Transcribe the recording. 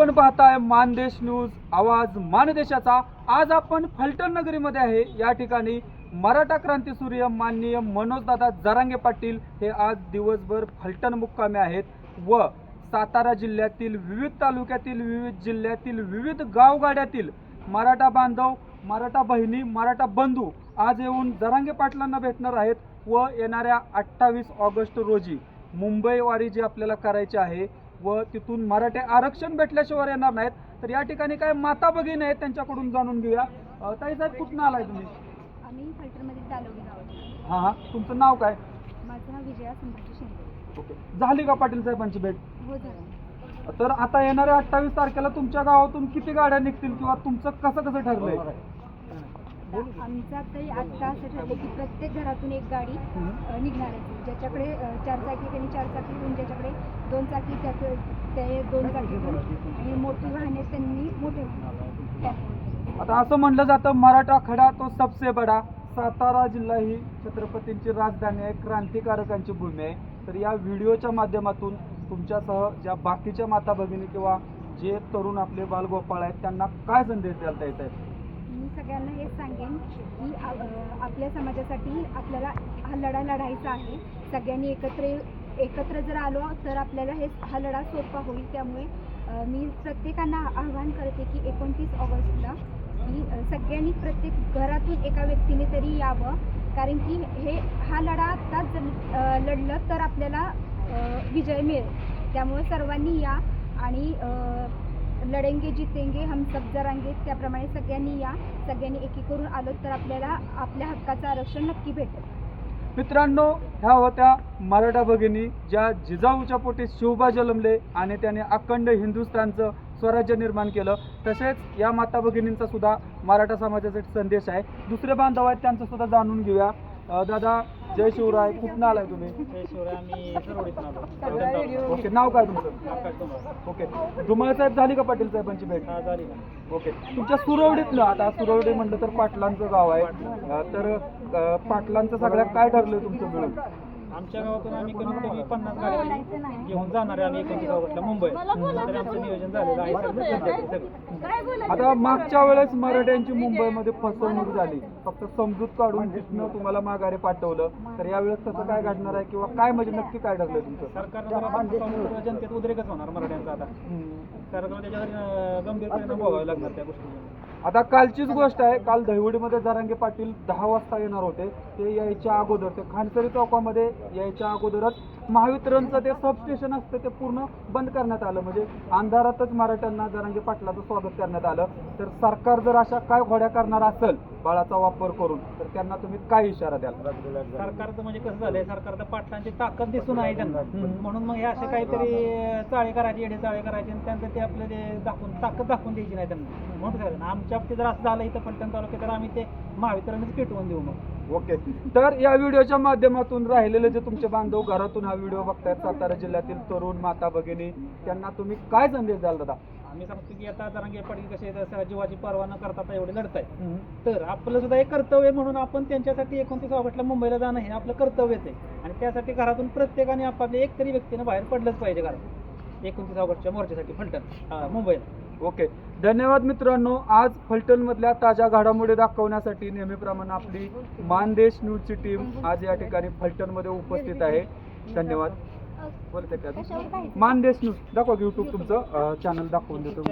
आपण पाहताय मानदेश न्यूज आवाज मानदेशाचा. आज आपण फलटण नगरीमध्ये आहे. या ठिकाणी मराठा क्रांती सूर्य माननीय मनोजदादा जरांगे पाटील हे आज दिवसभर फलटण मुक्कामे आहेत व सातारा जिल्ह्यातील विविध तालुक्यातील विविध जिल्ह्यातील विविध गावगाड्यातील मराठा बांधव मराठा बहिणी मराठा बंधू आज येऊन जरांगे पाटलांना भेटणार आहेत व येणाऱ्या अठ्ठावीस ऑगस्ट रोजी मुंबईवारी जी आपल्याला करायची आहे व तिथून मराठे आरक्षण भेटल्याशिवाय येणार नाहीत. तर या ठिकाणी काय माता भगिनी आहेत त्यांच्याकडून जाणून घेऊया. ताई साहेब कुठून आलाय तुम्ही? आम्ही गावात हां हां. तुमचं नाव काय? माझं नाव विजया संभाजी शिंदे. ओके. झाली का पाटील साहेबांची भेट? हो झालं. तर आता येणाऱ्या अठ्ठावीस तारखेला तुमच्या गावातून किती गाड्या निघतील किंवा तुमचं कसं कसं ठरलंय? आता आमचं आता आत्ता असं ठरलं की प्रत्येक घरातून एक गाडी निघणार आहे. ज्याच्याकडे चार चाकी त्यांनी चार चाकी घेऊन ज्याच्याकडे दोन चाकी त्यात ते दोन चाकी आणि मोठी वाहने त्यांनी मोठे. आता असं म्हणलं जातं मराठा खडा तो सबसे बडा. सातारा जिल्हा ही छत्रपतींची राजधानी आहे क्रांतिकारकांची भूमी आहे. तर या व्हिडिओच्या माध्यमातून तुमच्यासह ज्या बाकीच्या माता भगिनी किंवा जे तरुण आपले बालगोपाळ आहेत त्यांना काय संदेश द्यायला येत आहे मी सगळ्यांना हेच सांगेन की आपल्या समाजासाठी आपल्याला हा लढा लढायचा आहे. सगळ्यांनी एकत्र एकत्र जर आलो तर आपल्याला हे हा लढा सोपा होईल. त्यामुळे मी प्रत्येकांना आवाहन करते की एकोणतीस ऑगस्टला की सगळ्यांनी प्रत्येक घरातून एका व्यक्तीने तरी यावं. कारण की हे हा लढा आत्ताच जर लढलं तर आपल्याला विजय मिळेल. त्यामुळे सर्वांनी या आणि लढेंगे जितेंगे हम सब जरांगे त्याप्रमाणे सगळ्यांनी या सगळ्यांनी एकी करून आलो तर आपल्याला आपल्या हक्काचं आरक्षण नक्की भेटेल. मित्रांनो ह्या होत्या मराठा भगिनी ज्या जिजाऊच्या पोटी शिवबा जन्मले आणि त्याने अखंड हिंदुस्थानचं स्वराज्य निर्माण केलं. तसेच या माता भगिनींचा सुद्धा मराठा समाजासाठी संदेश आहे. दुसरे बांधव आहेत त्यांचं सुद्धा जाणून घेऊया. दादा जय शिवराय कुठून आलाय तुम्ही? ओके नाव काय तुमचं? ओके. धुमाळ साहेब झाली का पाटील साहेबांची भेट? ओके. तुमच्या सुरवडीतलं आता सुरवडी म्हणलं तर पाटलांचं गाव आहे. तर पाटलांचं सगळ्यात काय ठरलंय तुमचं मिळून? आमच्या गावातून आम्ही कमीत कमी पन्नास गाड्या घेऊन जाणार आहे आम्ही एकोणतीस गावातल्या मुंबई तर आमचं नियोजन झालेलं आहे. सगळं. आता मागच्या वेळेस मराठ्यांची मुंबईमध्ये फसवणूक झाली. फक्त समजूत काढून तिथनं तुम्हाला माघारी पाठवलं. तर यावेळेस तसं काय घडणार आहे किंवा काय म्हणजे नक्की काय ठरलंय तुमचं? सरकारनं जनतेत उद्रेकच होणार मराठ्यांचा आता. सरकारला त्याच्यावर गंभीर परिणाम भोगावे लागणार त्या गोष्टी आता कालचीच गोष्ट आहे काल दहिवडीमध्ये जरांगे पाटील दहा वाजता येणार होते ते यायच्या अगोदर ते खानसरी चौकामध्ये यायच्या अगोदरच महावितरणचं ते सबस्टेशन असतं ते पूर्ण बंद करण्यात आलं. म्हणजे अंधारातच मराठ्यांना जरांगे पाटलाचं स्वागत करण्यात आलं. तर सरकार जर अशा काय घोड्या करणार असेल बाळाचा वापर करून तर त्यांना तुम्ही काय इशारा द्याल? सरकारचं म्हणजे कसं झालंय सरकारचं पाटलांची ताकद दिसून आहे त्यांना. म्हणून मग हे असे काहीतरी चाळे करायचे येडे चाळे करायचे आणि त्यांचं ते आपलं ते दाखवून ताकद दाखवून द्यायची नाही त्यांना. म्हणून आमच्या बाबतीत जर असं झालं इथं पलटण तालुक्यात तर आम्ही ते महावितरणच पेटवून देऊ मग. ओके. तर या व्हिडिओच्या माध्यमातून राहिलेले जे तुमचे बांधव घरातून हा व्हिडिओ बघतायत सातारा जिल्ह्यातील तरुण माता भगिनी त्यांना तुम्ही काय संदेश द्याल दादा? आम्ही सांगतो की आता जरांगे पाटील कसे आहेत, जीवाची पर्वा न करता आता एवढे लढताय तर आपलं सुद्धा एक कर्तव्य म्हणून आपण त्यांच्यासाठी एकोणतीस ऑगस्टला मुंबईला जाणं हे आपलं कर्तव्यच आहे. आणि त्यासाठी घरातून प्रत्येकाने आपापल्या एक तरी व्यक्तीनं बाहेर पडलंच पाहिजे घरात एकोणतीस ऑगस्टच्या मोर्चासाठी फलटण हा, मुंबईला. ओके. धन्यवाद मित्रांनो. आज फलटणमधल्या ताज्या घडामोडी दाखवण्यासाठी नेहमीप्रमाणे आपली मानदेश न्यूजची टीम आज या ठिकाणी फलटणमध्ये उपस्थित आहे. धन्यवाद. बोलते का मानदेश न्यूज. दाखवा युट्यूब तुमचं चॅनल दाखवून देतो.